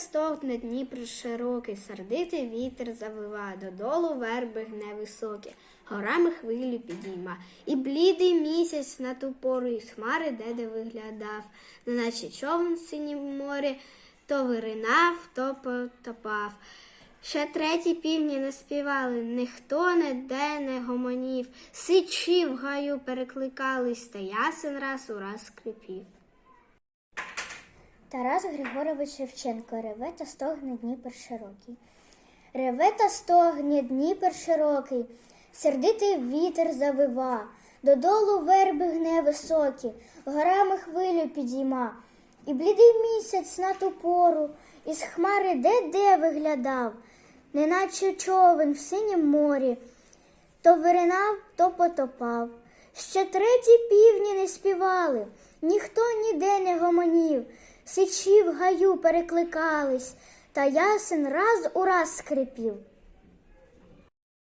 стогне Дніпр широкий, сердитий вітер завива, додолу верби гне високі, горами хвилі підійма. І блідий місяць на ту пору із хмари де де виглядав, неначе човен в морі, то виринав, то потопав. Ще треті півні не співали, ніхто ніде не гомонів, сичі в гаю перекликались, та ясен раз у раз скрипів. Тарас Григорович Шевченко реве та стогне Дніпер широкий. Реве та стогне Дніпер широкий, сердитий вітер завива, додолу верби гне високі, горами хвилю підійма. І блідий місяць на ту пору із хмари де-де виглядав, неначе човен в синім морі, то виринав, то потопав. Ще треті півні не співали, ніхто ніде не гомонів, сичі в гаю перекликались, та ясен раз у раз скрипів.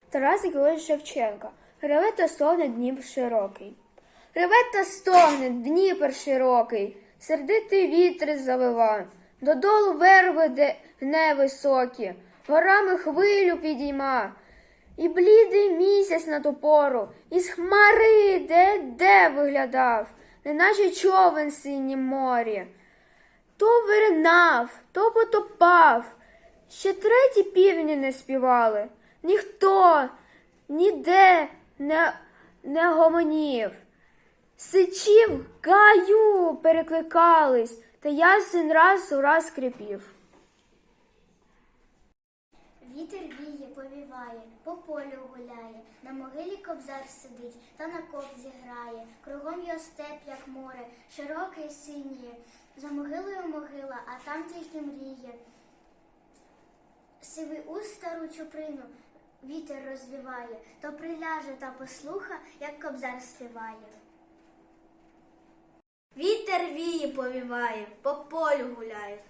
Тарас Григорович Шевченко. Реве та стогне Дніпр широкий. Реве та стогне Дніпр широкий, сердитий вітер завива, додолу верби де гне високі, горами хвилю підійма. І блідий місяць на ту пору, із хмари де де виглядав, неначе човен синім морі. То виринав, то потопав. Ще треті півні не співали. Ніхто ніде не, не гомонів. Сичів гаю перекликались, та ясен раз у раз скрипів. Вітер віє, по полю гуляє, на могилі кобзар сидить, та на кобзі грає, кругом його степ, як море, широке і синє, за могилою могила, а там тільки мріє. Сивий уст стару чуприну вітер розвіває, то приляже та послуха, як кобзар співає. Вітер віє повіває, по полю гуляє,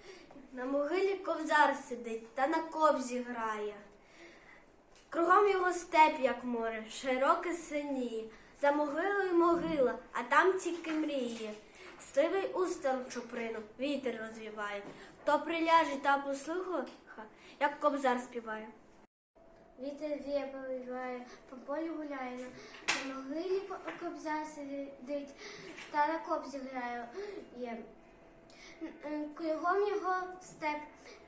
на могилі ковзар сидить та на кобзі грає. Кругом його степ, як море, широке синіє, за могилою могила, а там тільки мріє. Сливий устал чуприну, вітер розвіває, то приляже та послуха, як кобзар співає. Вітер віє, повіває, по полю гуляє, на, могилі кобзар сидить, та на кобзі грає. Кругом його степ,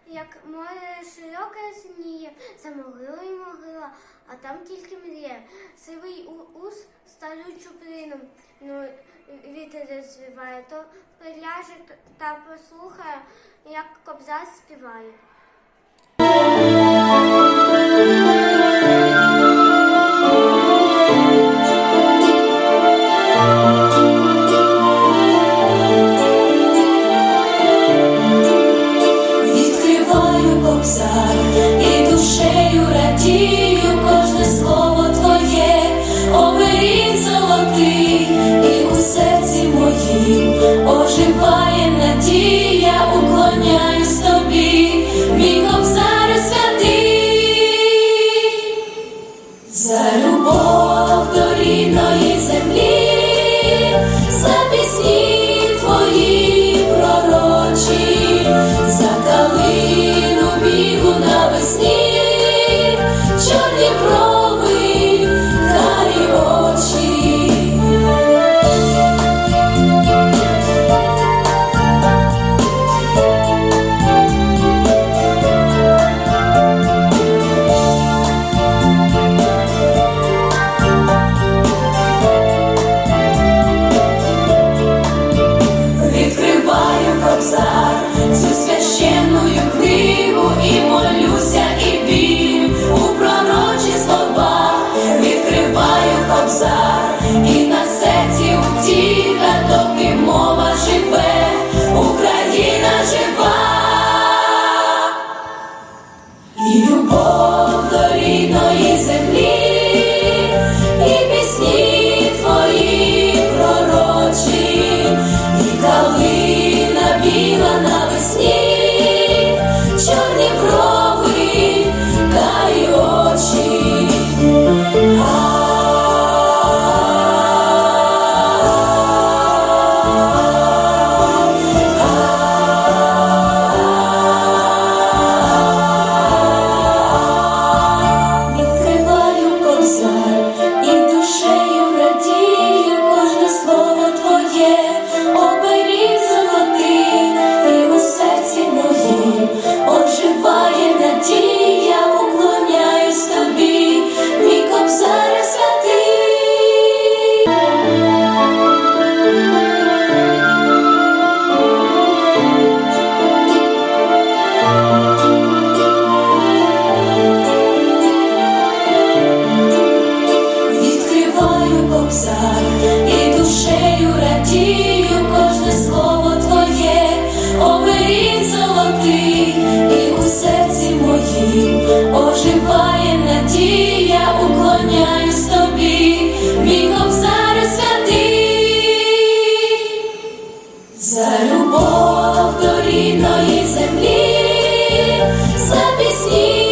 як море широке синіє, за могилою могила, а там тільки мріє. Сивий ус стару чуприну, ну, вітер розвиває, то приляже та послухає, як кобза співає. Відкриваю і душею радію кожне слово твоє, оберіг золотий, і у серці моїм оживає надія, уклоняюсь тобі, мій кобзар святий, за любов до рідної землі, за пісні твої upside рідної землі за пісні.